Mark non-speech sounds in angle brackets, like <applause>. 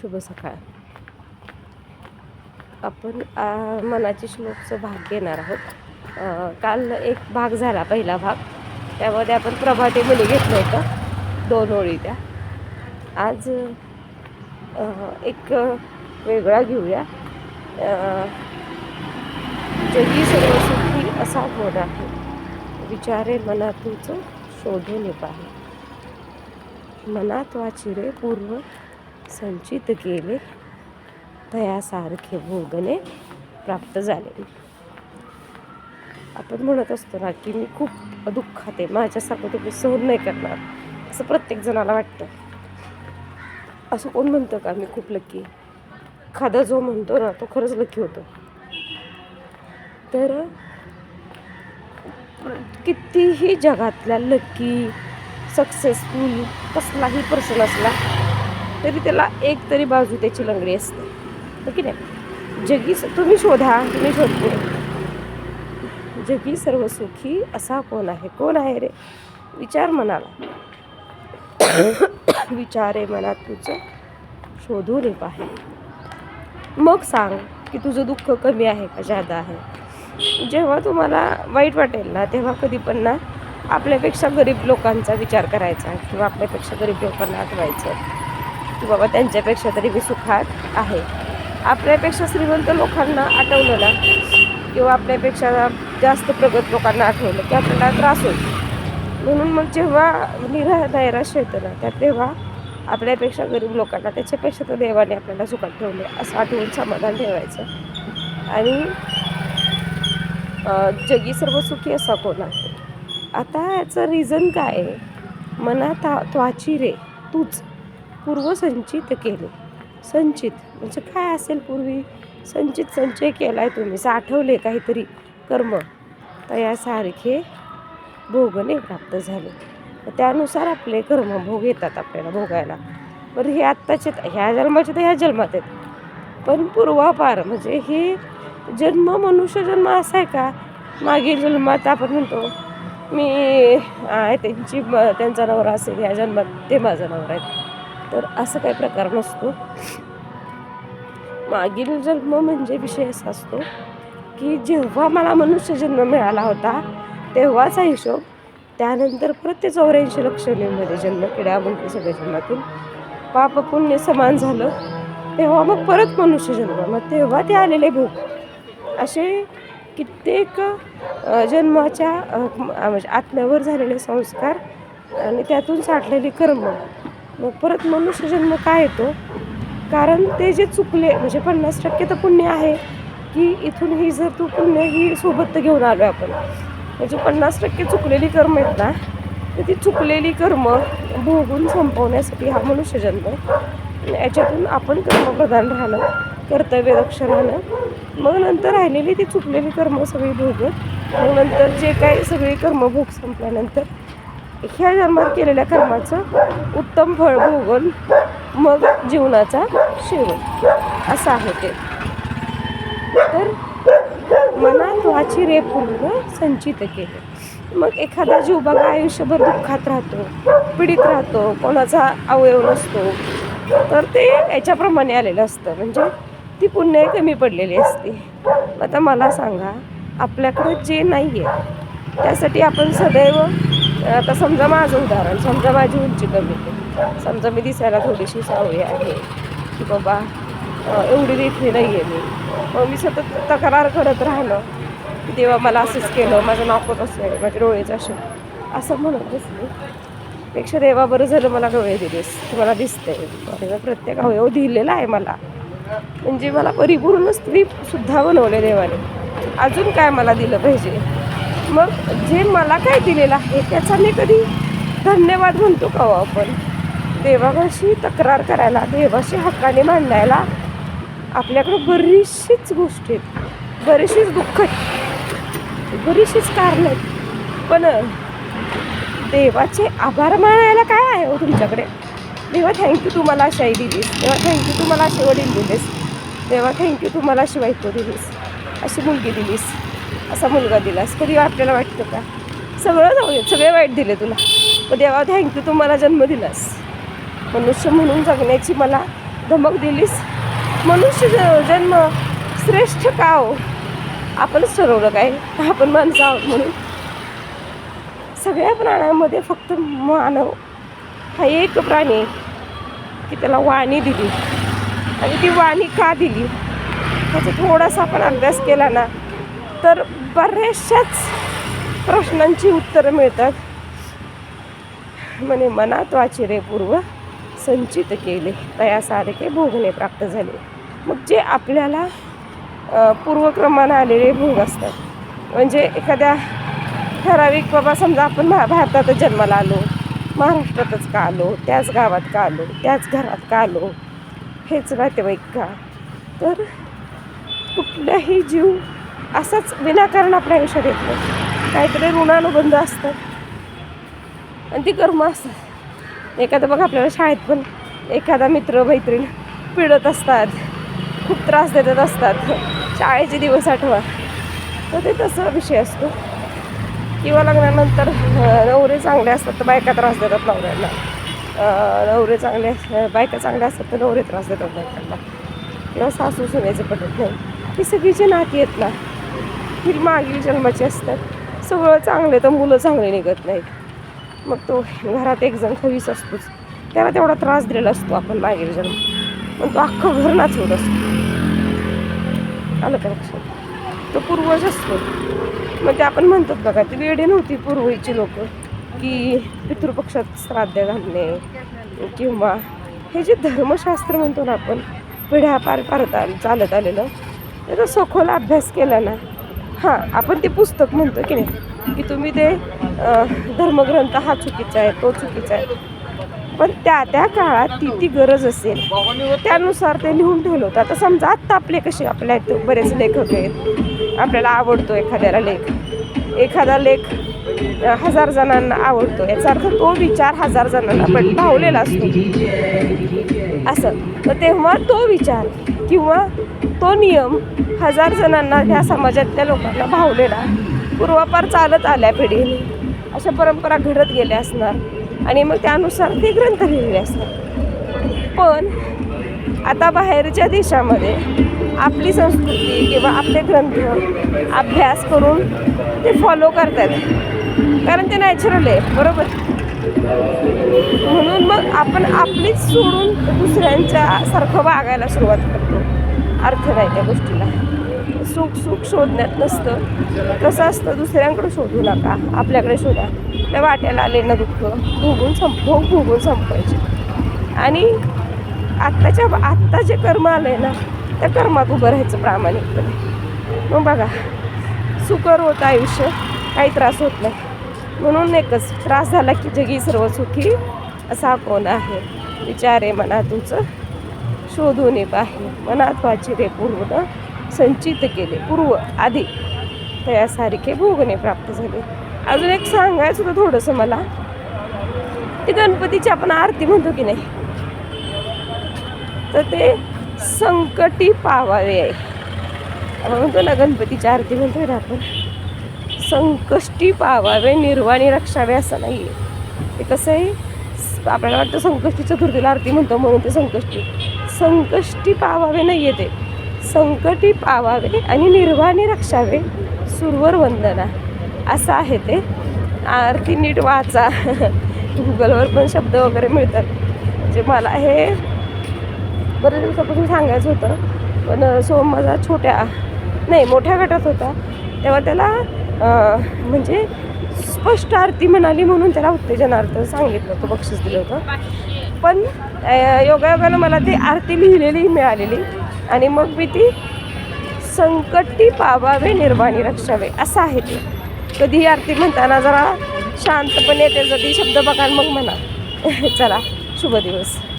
शुभ सकाळ. आपण मनाचे श्लोकचं भाग घेणार आहोत. काल एक भाग झाला पहिला भाग. त्यामध्ये आपण प्रभाते मुली घेतलं होतं. दोन ओळी त्या. आज एक वेगळा घेऊया. जगी सर्वसुखी असा गोड आहे. विचारे मनातूच शोधून पाहे मनात वाचिरे पूर्व संचित केले. तयासारखे भोगणे प्राप्त झाले. आपण म्हणत असतो ना की मी खूप दुःखात आहे माझ्यासारखं तुम्ही सहन नाही करणार. असं प्रत्येक जणाला वाटतं. असं कोण म्हणतं का? मी खूप लक्की खादा जो म्हणतो ना तो खरंच लक्की होतो. तर कितीही जगातल्या लकी सक्सेसफुल कसलाही पर्सन असला तरी त्याला एक तरी बाजू त्याची लंगडी असते. हो की नाही? जगी तुम्ही शोधा तुम्ही शोधते. जगी सर्व सुखी असा कोण आहे? कोण आहे रे? विचार मनाला. आहे मनात तुझं. शोधून ये पाहे मग सांग की तुझं दुःख कमी आहे का जादा आहे? जेव्हा तुम्हाला वाईट वाटेल ना तेव्हा कधी पण ना आपल्यापेक्षा गरीब लोकांचा विचार करायचा किंवा आपल्यापेक्षा गरीब लोकांना आठवायचं. की बाबा त्यांच्यापेक्षा तरी मी सुखात आहे. आपल्यापेक्षा श्रीमंत लोकांना आठवलं ना किंवा आपल्यापेक्षा जास्त प्रगत लोकांना आठवलं की आपल्याला त्रास होतो. म्हणून मग जेव्हा निरा नैराश्य येतं ना त्या तेव्हा आपल्यापेक्षा गरीब लोकांना त्याच्यापेक्षा तर देवाने आपल्याला सुखात ठेवले असं आठवून समाधान ठेवायचं. आणि जगी सर्व सुखी असा कोण आहे? आता याचं रिझन काय आहे? मनात त्वाची रे तूच. पूर्वसंचित केले. संचित म्हणजे काय असेल पूर्वी? संचित संचय केला आहे तुम्ही साठवले काहीतरी कर्म. तर यासारखे भोगणे प्राप्त झाले. त्यानुसार आपले कर्म भोग येतात आपल्याला भोगायला. बरं हे आत्ताचे ह्या जन्माचे तर ह्या जन्मात आहेत. पण पूर्वापार म्हणजे हे जन्म मनुष्य जन्म असा आहे का? मागील जन्मात आपण म्हणतो मी आहे त्यांची म- त्यांचा नवरा असेल ह्या जन्मात ते माझा नवरा आहे तर असं काही प्रकार नसतो. मागील जन्म म्हणजे विषय असा असतो की जेव्हा मला मनुष्य जन्म मिळाला होता तेव्हाचा हिशोब त्यानंतर परत ते चौऱ्याऐंशी लक्षणीमध्ये जन्म किड्या मुंगी म्हणजे सगळ्या जन्मातून पाप पुण्य समान झालं. तेव्हा मग परत मनुष्य जन्म. मग तेव्हा ते आलेले भोग. असे कित्येक जन्माच्या म्हणजे आत्म्यावर झालेले संस्कार आणि त्यातून साठलेली कर्म मग परत मनुष्य जन्म काय येतो? कारण ते जे चुकले म्हणजे पन्नास टक्के तर पुण्य आहे की इथून ही जर तू पुण्य ही सोबत तर घेऊन आलो आपण. म्हणजे पन्नास टक्के चुकलेली कर्म आहेत ना तर ती चुकलेली कर्म भोगून संपवण्यासाठी हा मनुष्य जन्म याच्यातून आपण कर्मप्रधान राहणं कर्तव्यदक्ष राहणं मग नंतर राहिलेली ती चुकलेली कर्म सगळी भोगत मग नंतर जे काही सगळी कर्मभोग संपल्यानंतर ह्या जन्मात केलेल्या कर्माचं उत्तम फळ भोगून मग जीवनाचा शेवट. असं आहे ते. तर मनात वाची रे पूर्ण संचित केले. मग एखादा जीव बघा आयुष्यभर दुःखात राहतो पीडित राहतो कोणाचा अवयव नसतो तर ते याच्याप्रमाणे आलेलं असतं. म्हणजे ती पुण्य कमी पडलेली असते. आता मला सांगा आपल्याकडं जे नाही आहे त्यासाठी आपण सदैव आता समजा माझं उदाहरण समजा माझी उंची कमी आहे. समजा मी दिसायला थोडीशी सावळी आहे की बाबा एवढी देखणी नाही आहे मी. मग मी सतत तक्रार करत राहिलं की देवा मला असंच केलं माझं नाव कसं आहे माझे डोळेच असे असं म्हणत बसले. पेक्षा देवा बरं झालं मला डोळे दिलेस की मला दिसते आणि प्रत्येक अवयव दिलेला आहे मला. म्हणजे मला परिपूर्ण स्त्री सुद्धा बनवले देवाने. अजून काय मला दिलं पाहिजे? मग जे मला काय दिलेलं आहे त्याचा मी कधी धन्यवाद म्हणतो का हो आपण? देवाशी तक्रार करायला देवाशी हक्काने मांडायला आपल्याकडं बरीचशीच गोष्टी आहेत. बरीचशीच दुःख आहेत. बरीचशीच कारणं आहेत. पण देवाचे आभार मानायला काय आहे हो तुमच्याकडे? देवा थँक्यू तू मला अशी आई दिलीस. देवा थँक्यू तू मला असे वडील दिलेस. देवा थँक्यू तू मला अशी बायको दिलीस. अशी मुलगी दिलीस. असा मुलगा दिलास. कधी आपल्याला वाटतं का? सगळं जाऊ दे सगळे वाईट दिले तुला. पण देवा थँक्यू तू मला जन्म दिलास. मनुष्य म्हणून जगण्याची मला धमक दिलीस. मनुष्य ज- जन्म श्रेष्ठ का हो? आपणच ठरवलं काय? आपण माणसं आहोत म्हणून. सगळ्या प्राण्यांमध्ये फक्त मानव हा एक प्राणी आहे की त्याला वाणी दिली. आणि ती वाणी का दिली? त्याचा थोडासा आपण अभ्यास केला ना तर बऱ्याचशाच प्रश्नांची उत्तरं मिळतात. म्हणे मनात वाचिरे पूर्व संचित केले. तया सारखे भोगणे प्राप्त झाले. मग जे आपल्याला पूर्वक्रमानं आलेले भोग असतात. म्हणजे एखाद्या ठराविक बाबा समजा आपण भा भारतातच जन्माला आलो महाराष्ट्रातच का आलो त्याच गावात का आलो त्याच घरात का आलो हेच नातेवाईक का? तर कुठलाही जीव असंच विनाकारण आपल्या आयुष्यात येत. नाही काहीतरी ऋणानुबंध असतात आणि ती कर्म असतात एखादं बघा आपल्याला शाळेत पण एखादा मित्र मैत्रीण पिडत असतात. खूप त्रास देत असतात. शाळेचे दिवस आठवा. तर ते तसा विषय असतो. किंवा लग्नानंतर नवरे चांगले असतात तर बायका त्रास देतात नवऱ्यांना नवरे चांगले बायका चांगल्या असतात तर नवरे त्रास देतात बायकांना. किंवा सासू सुनेचे पटत नाही. ही सगळीची नाती आहेत ना. ही मागील जन्माची असतात. सगळं चांगले तर मुलं चांगले निघत नाहीत. मग तो घरात एक जण खवीस असतोच. त्याला तेवढा त्रास दिलेला असतो आपण मागील जन्म. पण तो अख्खं घर नाचवत असतो. आलं का लक्षात? तो पूर्वज असतो. मग ते आपण म्हणतात बघा ती वेडी नव्हती पूर्वीची लोक की पितृपक्षात श्राद्ध घालणे किंवा हे जे धर्मशास्त्र म्हणतो ना आपण पिढ्या पार पारत चालत आलेलं त्याचा सखोल अभ्यास केला ना हां आपण ते पुस्तक म्हणतो की नाही की तुम्ही ते धर्मग्रंथ हा चुकीचा आहे तो चुकीचा आहे. पण त्या त्या काळात ती ती गरज असेल. त्यानुसार ते लिहून ठेवलं होतं. आता समजा आत्ता आपले कसे आपल्या बरेच लेखक आहेत. आपल्याला आवडतो एखाद्याला लेख. एखादा लेख हजार जणांना आवडतो. याचा अर्थ तो विचार हजार जणांना पण भावलेला असतो. असं. तर तेव्हा तो विचार किंवा तो नियम हजार जणांना ह्या समाजातल्या लोकांना भावलेला पूर्वापार चालत आल्या पिढीने. अशा परंपरा घडत गेल्या असणार आणि मग त्यानुसार ते ग्रंथ लिहिलेले असतात पण आता बाहेरच्या देशामध्ये आपली संस्कृती किंवा आपले ग्रंथ अभ्यास करून ते फॉलो करतात कारण ते नॅचरल आहे बरोबर? म्हणून मग आपण आपलीच सोडून दुसऱ्यांच्या सारखं वागायला सुरुवात करतो. अर्थ नाही त्या गोष्टीला. सुख सुख शोधण्यात नसतं. कसं असतं दुसऱ्यांकडे शोधू नका. आपल्याकडे शोधा. त्या वाट्याला आले ना दुःख भोगून संप भोग भोगून संपवायचे आणि आत्ताच्या आत्ता जे कर्म आलंय ना त्या कर्मात उभं राहायचं प्रामाणिकपणे. मग बघा सुकर होतं आयुष्य काही त्रास होत नाही. म्हणून एकच त्रास झाला की जगी सर्व सुखी असा कोण आहे? विचारे मना तुझं शोधून आहे. मनात वाची रे पूर्ण संचित केले. पूर्व आधी. तयासारखे भोगणे प्राप्त झाले. अजून एक सांगायचं होतं थोडंसं मला. ते गणपतीची आपण आरती म्हणतो की नाही? तर ते संकटी पावावे. आहे आपण म्हणतो ना गणपतीची आरती म्हणतोय ना आपण. संकष्टी पावावे निर्वाणी रक्षावे असं नाही आहे ते कसं आहे आपल्याला वाटतं संकष्टी चतुर्थीला आरती म्हणतो म्हणून ते संकष्टी. संकष्टी पावावे नाही आहे ते. संकटी पावावे आणि निर्वाणी रक्षावे सुरवर वंदना. असं आहे ते. आरती नीट वाचा. गुगलवर पण शब्द वगैरे मिळतात. म्हणजे मला हे बरेच दिवसापासून सांगायचं होतं पण सोम माझा छोट्या नाही मोठ्या गटात होता. तेव्हा त्याला म्हणजे स्पष्ट आरती म्हणाली म्हणून त्याला उत्तेजनार्थ सांगितलं होतं बक्षीस दिलं होतं. पण योगायोगानं मला ती आरती लिहिलेली मिळालेली आणि मग मी ती संकटी पावावे निर्वाणी रक्षावे असं आहे ते. कधीही आरती म्हणताना जरा शांतपणे त्याचा ती शब्द बघा मग म्हणा. <laughs> चला शुभ दिवस.